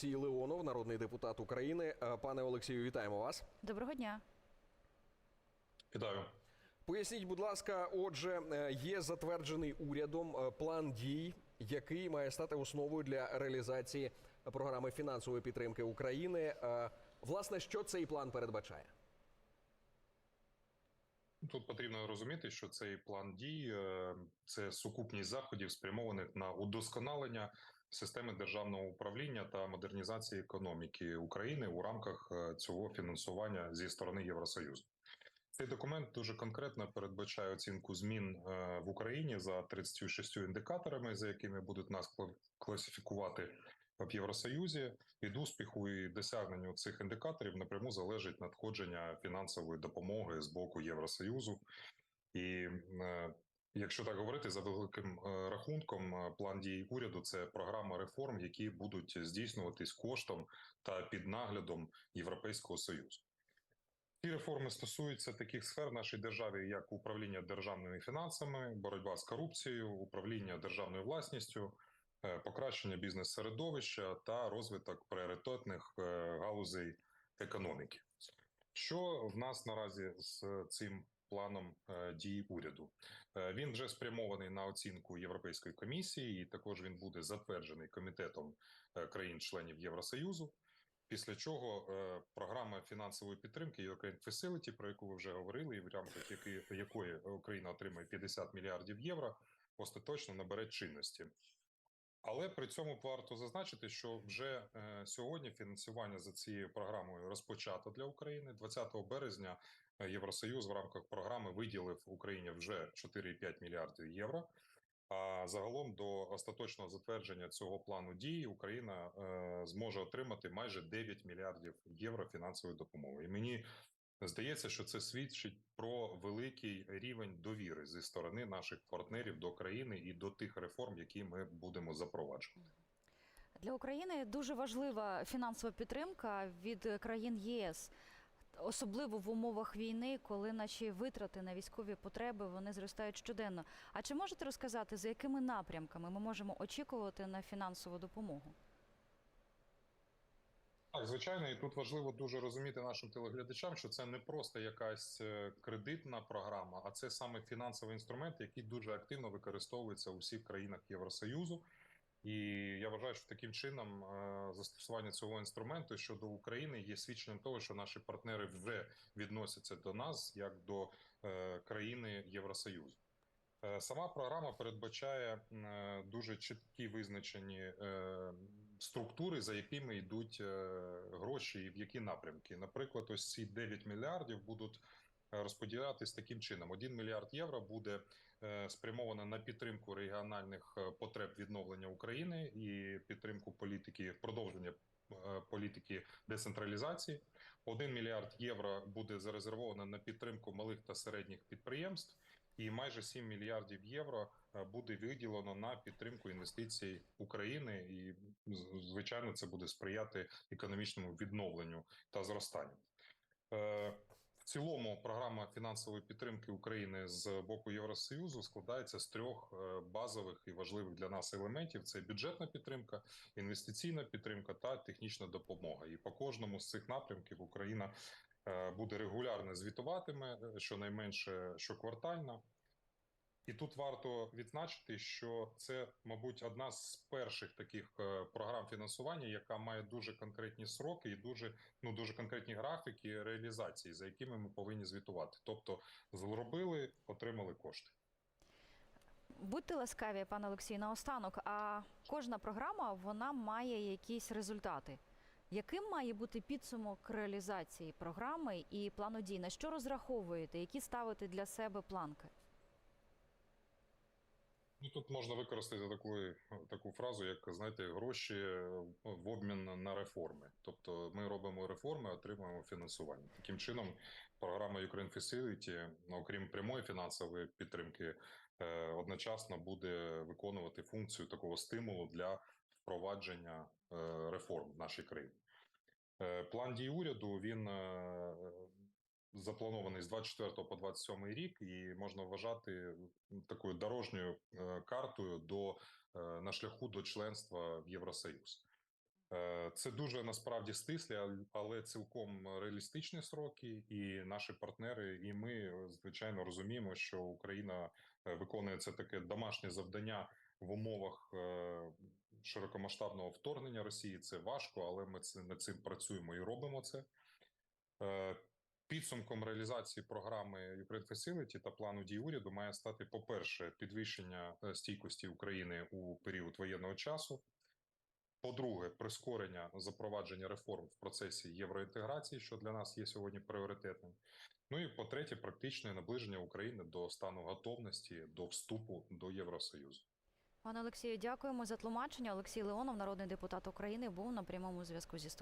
Олексій Леонов, народний депутат України. Е, Пане Олексію, вітаємо вас. Доброго дня. Вітаю. Поясніть, будь ласка, отже, е, є затверджений урядом е, план дій, який має стати основою для реалізації програми фінансової підтримки України. Власне, що цей план передбачає? Тут потрібно розуміти, що цей план дій це сукупність заходів, спрямованих на удосконалення системи державного управління та модернізації економіки України у рамках е, цього фінансування зі сторони Євросоюзу. Цей документ дуже конкретно передбачає оцінку змін е, в Україні за 36 індикаторами, за якими будуть нас класифікувати в Євросоюзі. Від успіху і досягненню цих індикаторів напряму залежить надходження фінансової допомоги з боку Євросоюзу. І е, якщо так говорити за великим е, рахунком, е, план дій уряду це програма реформ, які будуть здійснюватись коштом та під наглядом Європейського союзу. Ці реформи стосуються таких сфер нашій державі, як управління державними фінансами, боротьба з корупцією, управління державною власністю, е, покращення бізнес-середовища та розвиток пріоритетних галузей економіки. Що в нас наразі з цим планом е, дій уряду? Е, Він вже спрямований на оцінку Європейської комісії, і також він буде затверджений комітетом е, країн-членів Євросоюзу. Після чого е, програма фінансової підтримки Ukraine Facility, про яку ви вже говорили, і в рамках якої, якої Україна отримає 50 мільярдів євро, остаточно набере чинності. Але при цьому варто зазначити, що вже е, сьогодні фінансування за цією програмою розпочато для України. 20 березня е, Євросоюз в рамках програми виділив Україні вже 4,5 мільярдів євро. А загалом до остаточного затвердження цього плану дій Україна е, зможе отримати майже 9 мільярдів євро фінансової допомоги. І мені здається, що це свідчить про великий рівень довіри зі сторони наших партнерів до країни і до тих реформ, які ми будемо запроваджувати. Для України дуже важлива фінансова підтримка від країн ЄС, особливо в умовах війни, коли наші витрати на військові потреби вони зростають щоденно. А чи можете розказати, за якими напрямками ми можемо очікувати на фінансову допомогу? Так, звичайно, і тут важливо дуже розуміти нашим телеглядачам, що це не просто якась е, кредитна програма, а це саме фінансовий інструмент, який дуже активно використовується у всіх країнах Євросоюзу. І я вважаю, що таким чином е, застосування цього інструменту щодо України є свідченням того, що наші партнери вже відносяться до нас як до е, країни Євросоюзу. Сама програма передбачає дуже чіткі визначені структури, за якими йдуть е, гроші і в які напрямки. Наприклад, ось ці 9 мільярдів будуть е, розподілятись таким чином: 1 мільярд євро буде е, спрямовано на підтримку регіональних потреб відновлення України і підтримку політики продовження. Політики децентралізації 1 мільярд євро буде зарезервовано на підтримку малих та середніх підприємств, і майже 7 мільярдів євро е, буде виділено на підтримку інвестицій України, і звичайно, це буде сприяти економічному відновленню та зростанню. Е, В цілому програма фінансової підтримки України з боку Євросоюзу складається з трьох е, базових і важливих для нас елементів: це бюджетна підтримка, інвестиційна підтримка та технічна допомога. І по кожному з цих напрямків Україна буде регулярно звітуватиме, е, щонайменше щоквартально. І тут варто відзначити, що це, мабуть, одна з перших таких е, програм фінансування, яка має дуже конкретні сроки і дуже ну дуже конкретні графіки реалізації, за якими ми повинні звітувати. Тобто, зробили, отримали кошти. Будьте ласкаві, пане Олексій, наостанок. А кожна програма вона має якісь результати. Яким має бути підсумок реалізації програми і плану дій? На що розраховуєте? Які ставите для себе планки? Ну тут можна використати таку, таку фразу, як знаєте, гроші е, в обмін на реформи. Тобто, ми робимо реформи, отримуємо фінансування. Таким чином, програма Ukraine Facility, ну, окрім прямої фінансової підтримки, е, одночасно буде виконувати функцію такого стимулу для впровадження е, реформ в нашій країні. Е, План дій уряду він е, запланований з 24 по 27 рік, і можна вважати такою дорожньою картою до на шляху до членства в Євросоюз. Це дуже насправді стислі, ал- але цілком реалістичні сроки. І наші партнери, і ми звичайно розуміємо, що Україна виконує це таке домашнє завдання в умовах широкомасштабного вторгнення Росії. Це важко, але ми над цим працюємо і робимо це. Е, Підсумком реалізації програми Ukraine Facility та плану дій уряду має стати, по-перше, підвищення е, стійкості України у період воєнного часу. По-друге, прискорення запровадження реформ в процесі євроінтеграції, що для нас є сьогодні пріоритетним. Ну і по-третє, практичне наближення України до стану готовності до вступу до Євросоюзу. Пане Олексію, дякуємо за тлумачення. Олексій Леонов, народний депутат України, був на прямому зв'язку зі студією.